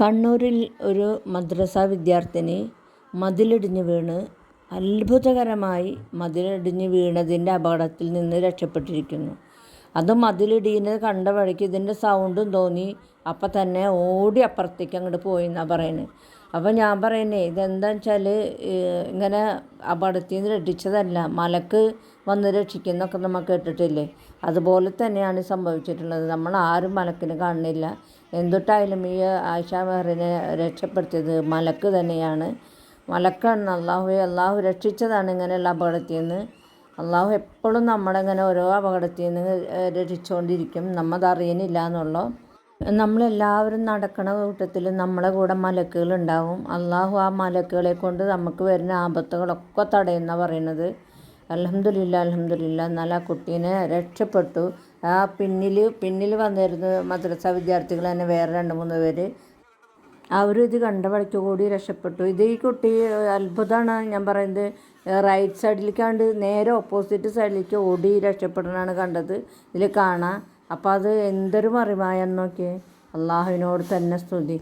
കണ്ണൂരിൽ ഒരു മദ്രസ വിദ്യാർത്ഥിനി മതിലിടിഞ്ഞ് വീണ്. അത്ഭുതകരമായി മതിലിടിഞ്ഞ് വീണതിന്റെ അപകടത്തിൽ നിന്ന് രക്ഷപ്പെട്ടിരിക്കുന്നു. അത് മതിലിടിയുന്നത് കണ്ട വഴിക്ക് ഇതിന്റെ സൗണ്ടും തോന്നി. അപ്പം തന്നെ ഓടി അപ്പുറത്തേക്ക് അങ്ങോട്ട് പോയി എന്നാണ് പറയുന്നത് അപ്പം ഞാൻ പറയുന്നേ ഇതെന്താണെന്ന് വെച്ചാൽ ഇങ്ങനെ അപകടത്തിൽ നിന്ന് രക്ഷിച്ചതല്ല മലക്ക് വന്ന് രക്ഷിക്കുന്നൊക്കെ നമ്മൾ കേട്ടിട്ടില്ലേ? അതുപോലെ തന്നെയാണ് സംഭവിച്ചിട്ടുള്ളത്. നമ്മൾ ആരും മലക്കിന് കാണുന്നില്ല. എന്തൊട്ടായാലും ഈ ആയിഷ മെഹറിനെ രക്ഷപ്പെടുത്തിയത് മലക്ക് തന്നെയാണ്. മലക്കാണ്. അള്ളാഹു അള്ളാഹു രക്ഷിച്ചതാണ് ഇങ്ങനെയുള്ള അപകടത്തിൽ നിന്ന് അള്ളാഹു എപ്പോഴും നമ്മളിങ്ങനെ ഓരോ അപകടത്തിൽ നിന്ന് രക്ഷിച്ചുകൊണ്ടിരിക്കും നമ്മത് അറിയുന്നില്ല എന്നുള്ളൂ? നമ്മളെല്ലാവരും നടക്കണ കൂട്ടത്തിൽ നമ്മളെ കൂടെ മലക്കുകൾ ഉണ്ടാവും അള്ളാഹു ആ മലക്കുകളെ കൊണ്ട് നമുക്ക് വരുന്ന ആപത്തുകളൊക്കെ തടയുന്ന പറയുന്നത്. അലഹമില്ല അലഹമില്ല എന്നാൽ ആ കുട്ടീനെ രക്ഷപ്പെട്ടു. ആ പിന്നിൽ പിന്നിൽ വന്നിരുന്ന മദ്രസ വിദ്യാർത്ഥികൾ തന്നെ വേറെ രണ്ട് മൂന്ന് പേര് അവരും ഇത് കണ്ട വഴിക്ക് കൂടി രക്ഷപ്പെട്ടു. ഇത് ഈ കുട്ടി അത്ഭുതമാണ് ഞാൻ പറയുന്നത്. റൈറ്റ് സൈഡിലേക്കാണ്ട് നേരെ ഓപ്പോസിറ്റ് സൈഡിലേക്ക് ഓടി രക്ഷപ്പെടണതാണ് കണ്ടത്. ഇതിൽ കാണാം. അപ്പോൾ അത് എന്തൊരു മറിമായെന്ന് അള്ളാഹുവിനോട് തന്നെ സ്തുതി.